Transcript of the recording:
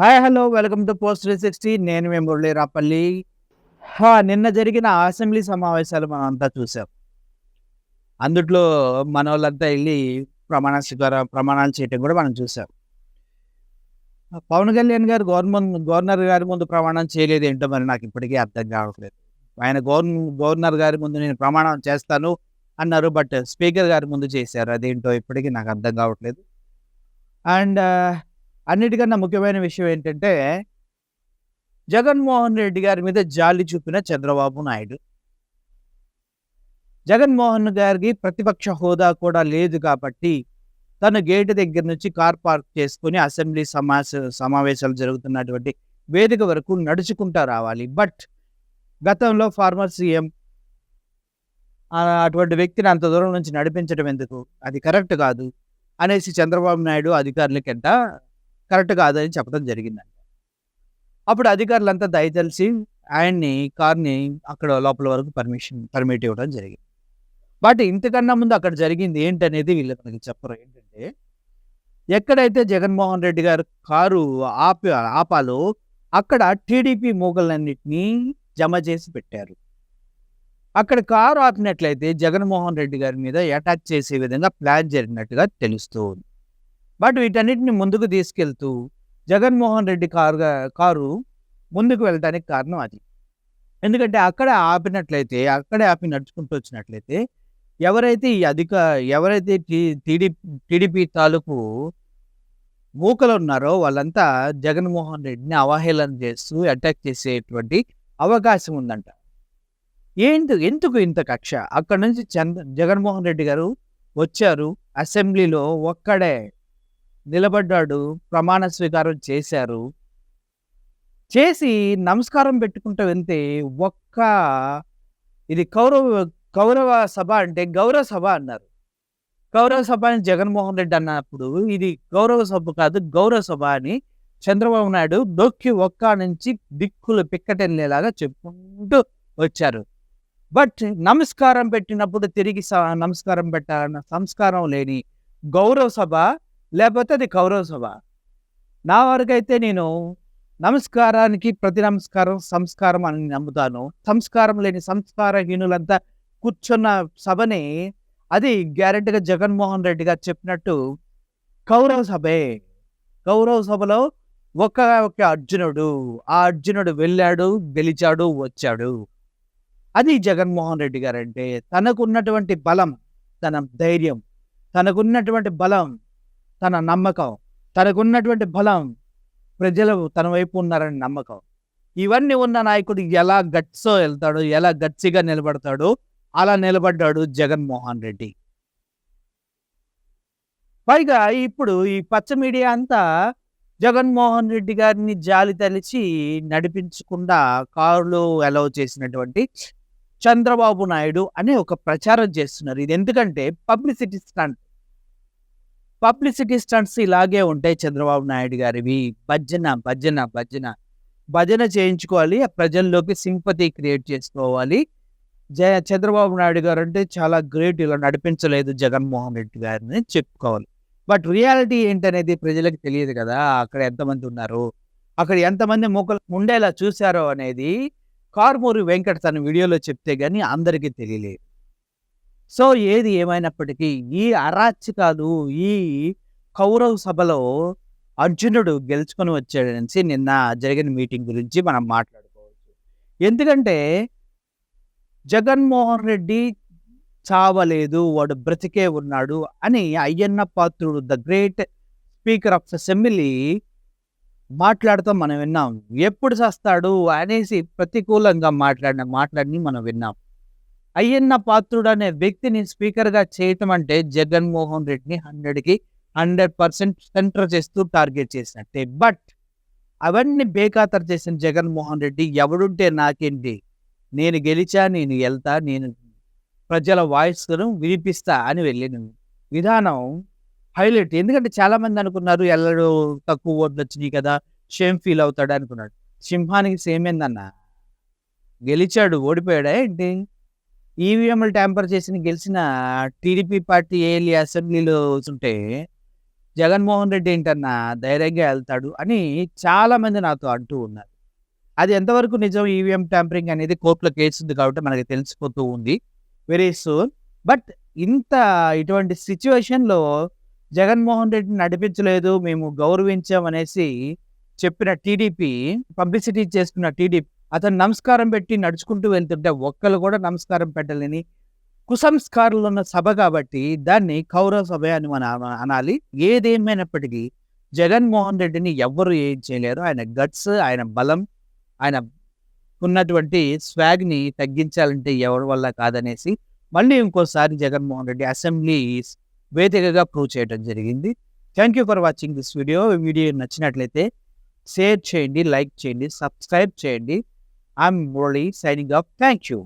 Hi hello welcome to post three sixty నేను మేము మురళీ రాపల్లి. హా, నిన్న జరిగిన అసెంబ్లీ సమావేశాలు మనం అంతా చూసాం. అందుట్లో మన వాళ్ళంతా వెళ్ళి ప్రమాణ స్వీకార ప్రమాణాలు చేయటం కూడా మనం చూసాం. పవన్ కళ్యాణ్ గారు గవర్నమెంట్ గవర్నర్ గారి ముందు ప్రమాణం చేయలేదు ఏంటో మరి నాకు ఇప్పటికీ అర్థం కావట్లేదు. ఆయన గవర్న గవర్నర్ గారి ముందు నేను ప్రమాణం చేస్తాను అన్నారు బట్ స్పీకర్ గారి ముందు చేశారు. అదేంటో ఇప్పటికీ నాకు అర్థం కావట్లేదు. అండ్ అన్నిటికన్నా ముఖ్యమైన విషయం ఏంటంటే జగన్మోహన్ రెడ్డి గారి మీద జాలి చూపిన చంద్రబాబు నాయుడు. జగన్మోహన్ గారికి ప్రతిపక్ష హోదా కూడా లేదు కాబట్టి తన గేటు దగ్గర నుంచి కార్ పార్క్ చేసుకుని అసెంబ్లీ సమాస సమావేశాలు జరుగుతున్నటువంటి వేదిక వరకు నడుచుకుంటా రావాలి. బట్ గతంలో ఫార్మర్ సీఎం అటువంటి వ్యక్తిని అంత దూరం నుంచి నడిపించడం ఎందుకు? అది కరెక్ట్ కాదు అనేసి చంద్రబాబు నాయుడు అధికారులకంట కరెక్ట్ కాదని చెప్పడం జరిగిందంట అప్పుడు అధికారులంతా దయతలిసి ఆయన్ని కార్ని అక్కడ లోపల వరకు పర్మిషన్ పర్మిట్ ఇవ్వడం జరిగింది. బట్ ఇంతకన్నా ముందు అక్కడ జరిగింది ఏంటనేది వీళ్ళు మనకి చెప్పరు ఏంటంటే ఎక్కడైతే జగన్మోహన్ రెడ్డి గారు కారు ఆపి ఆపాలో అక్కడ టీడీపీ మూగలన్నింటినీ జమ చేసి పెట్టారు. అక్కడ కారు ఆపినట్లయితే జగన్మోహన్ రెడ్డి గారి మీద అటాక్ చేసే విధంగా ప్లాన్ జరిగినట్టుగా తెలుస్తూ ఉంది బట్ వీటన్నిటిని ముందుకు తీసుకెళ్తూ జగన్మోహన్ రెడ్డి కారు కారు ముందుకు వెళ్ళడానికి కారణం అది. ఎందుకంటే అక్కడ ఆపినట్లయితే అక్కడే ఆపి నడుచుకుంటూ వచ్చినట్లయితే ఎవరైతే ఈ అధిక ఎవరైతే టీడీపీ టీడీపీ తాలూకు మూకలు ఉన్నారో వాళ్ళంతా జగన్మోహన్ రెడ్డిని అవహేళన చేస్తూ అటాక్ చేసేటువంటి అవకాశం ఉందంట. ఏంటి ఎందుకు ఇంత కక్ష? అక్కడ నుంచి చంద్ర జగన్మోహన్ రెడ్డి గారు వచ్చారు అసెంబ్లీలో ఒక్కడే నిలబడ్డాడు ప్రమాణ స్వీకారం చేశారు. చేసి నమస్కారం పెట్టుకుంటూ వెళ్తే ఒక్క ఇది కౌరవ కౌరవ సభ అంటే గౌరవ సభ అన్నారు. గౌరవ సభ అని జగన్మోహన్ రెడ్డి అన్నప్పుడు ఇది గౌరవ సభ కాదు గౌరవ సభ అని చంద్రబాబు నాయుడు దొక్కి ఒక్క నుంచి దిక్కులు పిక్కటెళ్ళేలాగా చెప్పుకుంటూ వచ్చారు. బట్ నమస్కారం పెట్టినప్పుడు తిరిగి నమస్కారం పెట్టాలన్న సంస్కారం లేని గౌరవ సభ లేకపోతే అది కౌరవ సభ. నా వరకైతే నేను నమస్కారానికి ప్రతి నమస్కారం సంస్కారం అని నమ్ముతాను. సంస్కారం లేని సంస్కారహీనులంతా కూర్చున్న సభని అది గ్యారెంటీగా జగన్మోహన్ రెడ్డి గారు చెప్పినట్టు కౌరవ సభే. కౌరవ సభలో ఒక ఒక అర్జునుడు ఆ అర్జునుడు వెళ్ళాడు గెలిచాడు వచ్చాడు. అది జగన్మోహన్ రెడ్డి గారు అంటే తనకున్నటువంటి బలం తన ధైర్యం తనకున్నటువంటి బలం తన నమ్మకం తనకున్నటువంటి బలం ప్రజలు తన వైపు ఉన్నారని నమ్మకం. ఇవన్నీ ఉన్న నాయకుడు ఎలా గట్సో వెళ్తాడో ఎలా గట్సిగా నిలబడతాడో అలా నిలబడ్డాడు జగన్మోహన్ రెడ్డి. పైగా ఇప్పుడు ఈ పచ్చ మీడియా అంతా జగన్మోహన్ రెడ్డి గారిని జాలి తలిచి నడిపించకుండా కారులో అలౌ చేసినటువంటి చంద్రబాబు నాయుడు అనే ఒక ప్రచారం చేస్తున్నారు. ఇది ఎందుకంటే పబ్లిసిటీ స్టంట్ పబ్లిసిటీ స్టంట్స్ ఇలాగే ఉంటాయి చంద్రబాబు నాయుడు గారివి. భజన భజన భజన. భజన చేయించుకోవాలి ఆ ప్రజల్లోకి సింపతి క్రియేట్ చేసుకోవాలి. జయ చంద్రబాబు నాయుడు గారు అంటే చాలా గ్రేట్ ఇలా నడిపించలేదు జగన్మోహన్ రెడ్డి గారిని చెప్పుకోవాలి. బట్ రియాలిటీ ఏంటనేది ప్రజలకు తెలియదు కదా అక్కడ ఎంతమంది ఉన్నారు? అక్కడ ఎంతమంది మొక్కలు ఉండేలా చూశారో అనేది కార్మూరి వెంకట తన వీడియోలో చెప్తే కానీ అందరికీ తెలియలేదు. సో ఏది ఏమైనప్పటికీ ఈ అరాచకాలు ఈ కౌరవ సభలో అర్జునుడు గెలుచుకొని వచ్చాడనేసి నిన్న జరిగిన మీటింగ్ గురించి మనం మాట్లాడుకోవచ్చు. ఎందుకంటే జగన్మోహన్ రెడ్డి చావలేదు వాడు బ్రతికే ఉన్నాడు అని Ayyanna Patrudu the great speaker of assembly మాట్లాడుతూ మనం విన్నాం. ఎప్పుడు చేస్తాడు అనేసి ప్రతికూలంగా మాట్లాడిన మాట్లాడిని మనం విన్నాం. అయ్యన్న పాత్రుడు అనే వ్యక్తిని స్పీకర్గా చేయటం అంటే జగన్మోహన్ రెడ్డిని హండ్రెడ్కి హండ్రెడ్ పర్సెంట్ సెంటర్ చేస్తూ టార్గెట్ చేసినట్టే. బట్ అవన్నీ బేఖాతరు చేసిన జగన్మోహన్ రెడ్డి ఎవడుంటే నాకేంటి? నేను గెలిచా నేను వెళ్తా నేను ప్రజల వాయిస్ను వినిపిస్తా అని వెళ్ళిన విధానం హైలైట్. ఎందుకంటే చాలా మంది అనుకున్నారు ఎల్లడు తక్కువ ఓట్లు వచ్చినాయి కదా షేమ్ ఫీల్ అవుతాడు అనుకున్నాడు. సింహానికి సేమ్ ఏందన్నా? గెలిచాడు ఓడిపోయాడా ఏంటి? ఈవీఎంలు ట్యాంపర్ చేసిన గెలిచిన టీడీపీ పార్టీ ఏలి అసెంబ్లీలో ఉంటే జగన్మోహన్ రెడ్డి ఏంటన్నా ధైర్యంగా వెళ్తాడు అని చాలామంది నాతో అంటూ ఉన్నారు. అది ఎంతవరకు నిజం? ఈవీఎం ట్యాంపరింగ్ అనేది కోర్టులో కేసు ఉంది కాబట్టి మనకి తెలిసిపోతూ ఉంది. వెరీ సూన్ బట్ ఇంత ఇటువంటి సిచ్యువేషన్లో జగన్మోహన్ రెడ్డిని నడిపించలేదు మేము గౌరవించాం అనేసి చెప్పిన టీడీపీ పబ్లిసిటీ చేసుకున్న టీడీపీ అతను నమస్కారం పెట్టి నడుచుకుంటూ వెళ్తుంటే ఒక్కరు కూడా నమస్కారం పెట్టలేని కుసంస్కారాలు ఉన్న సభ కాబట్టి దాన్ని కౌరవ సభ అని మనం అనాలి. ఏదేమైనప్పటికీ జగన్మోహన్ రెడ్డిని ఎవ్వరు ఏం చేయలేరు. ఆయన గట్స్ ఆయన బలం ఆయన ఉన్నటువంటి స్వాగ్ని తగ్గించాలంటే ఎవరి వల్ల కాదనేసి మళ్ళీ ఇంకోసారి జగన్మోహన్ రెడ్డి అసెంబ్లీ వేదికగా ప్రూవ్ చేయడం జరిగింది. Thank you for watching this video. Video నచ్చినట్లయితే షేర్ చేయండి లైక్ చేయండి సబ్స్క్రైబ్ చేయండి. I'm Murali signing off thank you